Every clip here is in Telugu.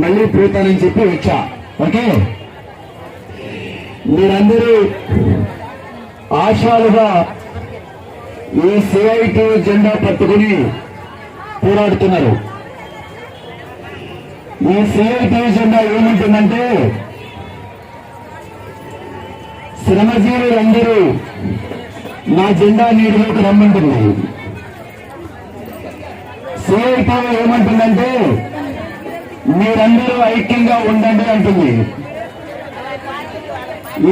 మళ్ళీ పోతానని చెప్పి వచ్చా. ఓకే? మీరందరూ ఆశాలుగా ఈ సిఐటి జెండా పట్టుకుని పోరాడుతున్నారు. ఈ సిఐటి జెండా ఏమంటుందంటే శ్రమజీవులందరూ నా జెండా నీటిలోకి రమ్మంటుంది సిఐటి ఏమంటుందంటే మీరందరూ ఐక్యంగా ఉండండి అంటుంది.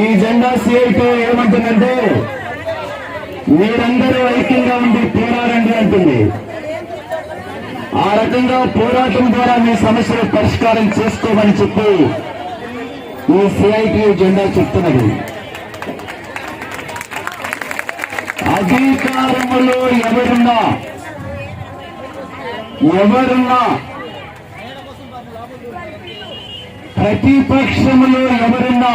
ఈ జెండా సిఐటి ఏమంటుందంటే మీరందరూ ఐక్యంగా ఉండి పోరాడండి అంటుంది. ఆ రకంగా పోరాటం ద్వారా మీ సమస్యలు పరిష్కారం చేసుకోమని చెప్పి ఈ సిఐటి జెండా చెప్తున్నది. అధికారములో ఎవరున్నా ఎవరున్నా ప్రతిపక్షములో ఎవరున్నా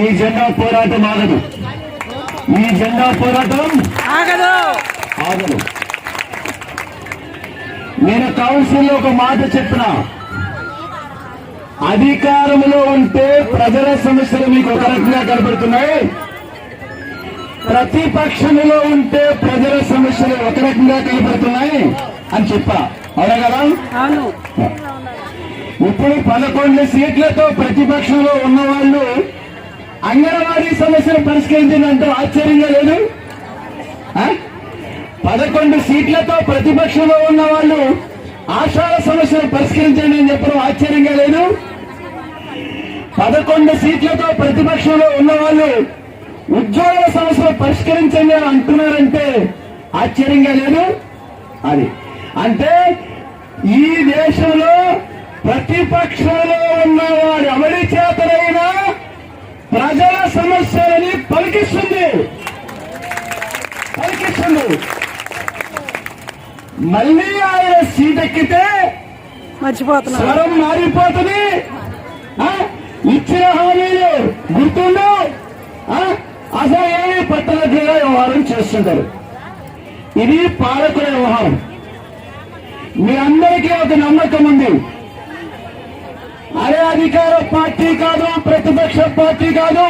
ఈ జెండా పోరాటం ఆగదు. ఈ జెండా పోరాటం ఆగదు. ఆగదు. నేను కౌన్సిల్లో ఒక మాట చెప్పిన. అధికారంలో ఉంటే ప్రజల సమస్యలు మీకు ఒక రకంగా కనబడుతున్నాయి ప్రతిపక్షంలో ఉంటే ప్రజల సమస్యలు ఒక రకంగా కనబడుతున్నాయి అని చెప్పా. అవునా కదా? ఇప్పుడు పదకొండు సీట్లతో ప్రతిపక్షంలో ఉన్న వాళ్ళు అంగన్వాడీ సమస్యలు పరిష్కరించిందంటూ ఆశ్చర్యంగా లేదు? పదకొండు సీట్లతో ప్రతిపక్షంలో ఉన్న వాళ్ళు ఆశాల సమస్యలు పరిష్కరించండి అని చెప్పడం ఆశ్చర్యంగా లేదు? పదకొండు సీట్లతో ప్రతిపక్షంలో ఉన్న వాళ్ళు ఉద్యోగుల సమస్యలు పరిష్కరించండి అని అంటున్నారంటే ఆశ్చర్యంగా లేదు? అది. అంటే ఈ దేశంలో ప్రతిపక్షంలో ఉన్నవాడు ఎవరి చేతనైనా ప్రజల సమస్యలని పలికిస్తుంది. పలికిస్తుంది. మళ్ళీ ఆయన సీట్ ఎక్కితే మర్చిపోతున్నా. స్వరం మారిపోతుంది? ఇచ్చిన హామీలు గుర్తుండు. ఆ? అసలు ఏమి పట్టణట్టుగా వ్యవహారం చేస్తుంటారు. ఇది పాలకుల వ్యవహారం. మీ అందరికీ ఒక నమ్మకం ఉంది. అదే అధికార పార్టీ కాదు ప్రతిపక్ష పార్టీ కాదు.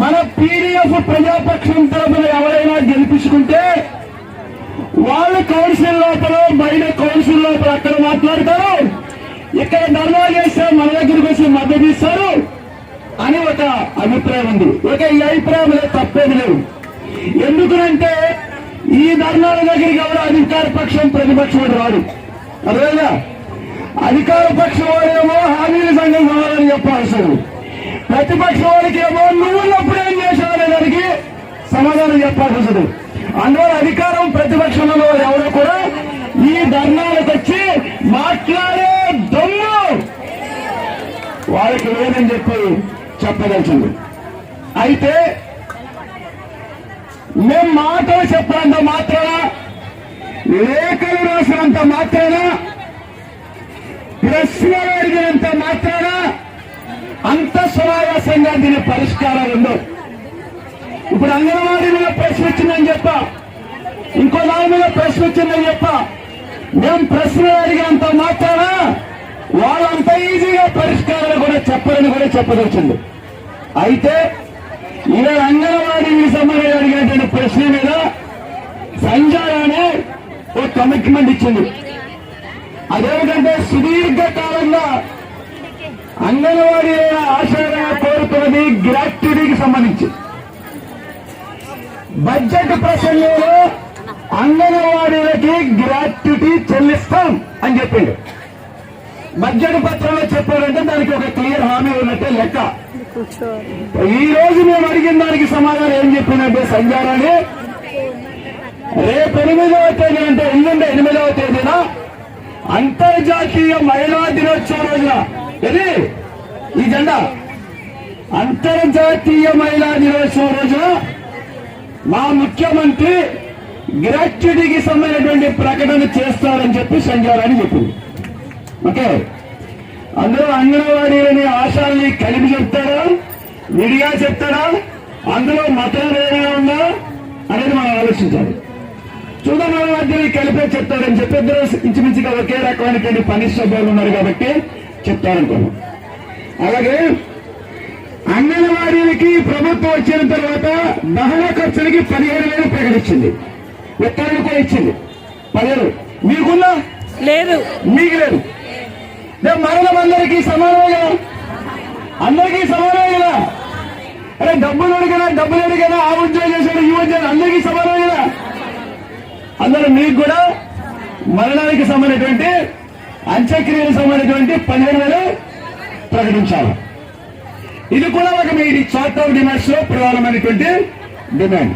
మన పీడిఎఫ్ ప్రజాపక్షం తరపున ఎవరైనా గెలిపించుకుంటే వాళ్ళు కౌన్సిల్ లోపల బయట కౌన్సిల్ లోపల అక్కడ మాట్లాడతారు. ఇక్కడ ధర్నా చేస్తే మన దగ్గరికి వచ్చి మద్దతు ఇస్తారు అని ఒక అభిప్రాయం ఉంది. ఒక ఈ అభిప్రాయం తప్పేది లేవు ఎందుకంటే ఈ ధర్నాల దగ్గరికి ఎవరు అధికార పక్షం ప్రతిపక్షం రాదు. అదేగా అధికార పక్షం వాడేమో హామీల సంఘం కావాలని చెప్పాల్సారు ప్రతిపక్ష వాడికి ఏమో నువ్వు ఉన్నప్పుడు ఏం చేశావు దానికి సమాధానం చెప్పాల్సి వస్తుంది అందువల్ల అధికారం ప్రతిపక్షంలో ఎవరు కూడా ఈ ధర్నాలకు వచ్చి మాట్లాడే దొంగ వాళ్ళకి లేదని చెప్పి చెప్పదలిచింది. అయితే మేము మాటలు చెప్పినంత మాత్రాన లేఖలు రాసినంత మాత్రాన ప్రశ్నలు అడిగినంత మాత్రాన అంత సునాయాసంగా దీని పరిష్కారాలు ఉండవు. ఇప్పుడు అంగన్వాడీ మీద ప్రశ్న వచ్చిందని చెప్ప. ఇంకో దాని మీద ప్రశ్న వచ్చిందని చెప్ప. మేము ప్రశ్నలు అడిగినంత మాత్రాన వాళ్ళంత ఈజీగా పరిష్కారాలు కూడా చెప్పరని కూడా చెప్పదొచ్చింది అయితే ఇలా అంగన్వాడీకి సంబంధించి అడిగినటువంటి ప్రశ్న మీద సంజయ్ అనే ఒక కమిట్మెంట్ ఇచ్చింది. అదేమిటంటే సుదీర్ఘ కాలంగా అంగన్వాడీ ఆశగా కోరుతున్నది గ్రాట్యుటీకి సంబంధించి. బడ్జెట్ ప్రసంగంలో అంగన్వాడీలకి గ్రాట్యుటీ చెల్లిస్తాం అని చెప్పిండు. బడ్జెట్ పత్రంలో చెప్పాడంటే దానికి ఒక క్లియర్ హామీ ఉన్నట్టే లెక్క. ఈ రోజు మేము అడిగిన దానికి సమాధానం ఏం చెప్పినంటే సంజారాన్ని రేపు ఎనిమిదవ తేదీ అంటే ఎల్లుండి ఎనిమిదవ తేదీన అంతర్జాతీయ మహిళా దినోత్సవం రోజున. ఇది ఈ జెండా. అంతర్జాతీయ మహిళా దినోత్సవం రోజున మా ముఖ్యమంత్రి గ్రాట్యుటీకి సంబంధించినటువంటి ప్రకటన చేస్తారని చెప్పి సంజారాన్ని చెప్పింది. ఓకే? అందులో అంగన్వాడీలని ఆశాలని కలిపి చెప్తాడా విడిగా చెప్తాడా అందులో మతం ఏదైనా ఉందా? అనేది మనం ఆలోచించాలి. చూడమల మధ్యని కలిపే చెప్తాడని చెప్పి ఇద్దరు ఇంచుమించుగా ఒకే రకమైనటువంటి పని స్వభావాలు ఉన్నారు కాబట్టి చెప్తారనుకున్నాం అలాగే అంగన్వాడీలకి ప్రభుత్వం వచ్చిన తర్వాత దహన ఖర్చులకి పదిహేను వేలు ప్రకటించింది. ఉత్తర్వులు కూడా ఇచ్చింది. పదిహేను. మీకున్నా లేదు. మీకు లేదు. రేపు మరణం అందరికీ సమానమే కదా? అందరికీ సమానమే కదా? అరే డబ్బులు అడిగినా డబ్బులు అడిగినా ఆ ఉద్యోగం చేశాడు ఈ ఉద్యోగం అందరికీ సమానమే కదా? అందరూ మీకు కూడా మరణానికి సంబంధించినటువంటి అంత్యక్రియలకు సంబంధించినటువంటి పదిహేను వేలు ప్రకటించాలి. ఇది కూడా ఒక మీ చార్ట్ ఆఫ్ డిమాండ్స్లో ప్రధానమైనటువంటి డిమాండ్.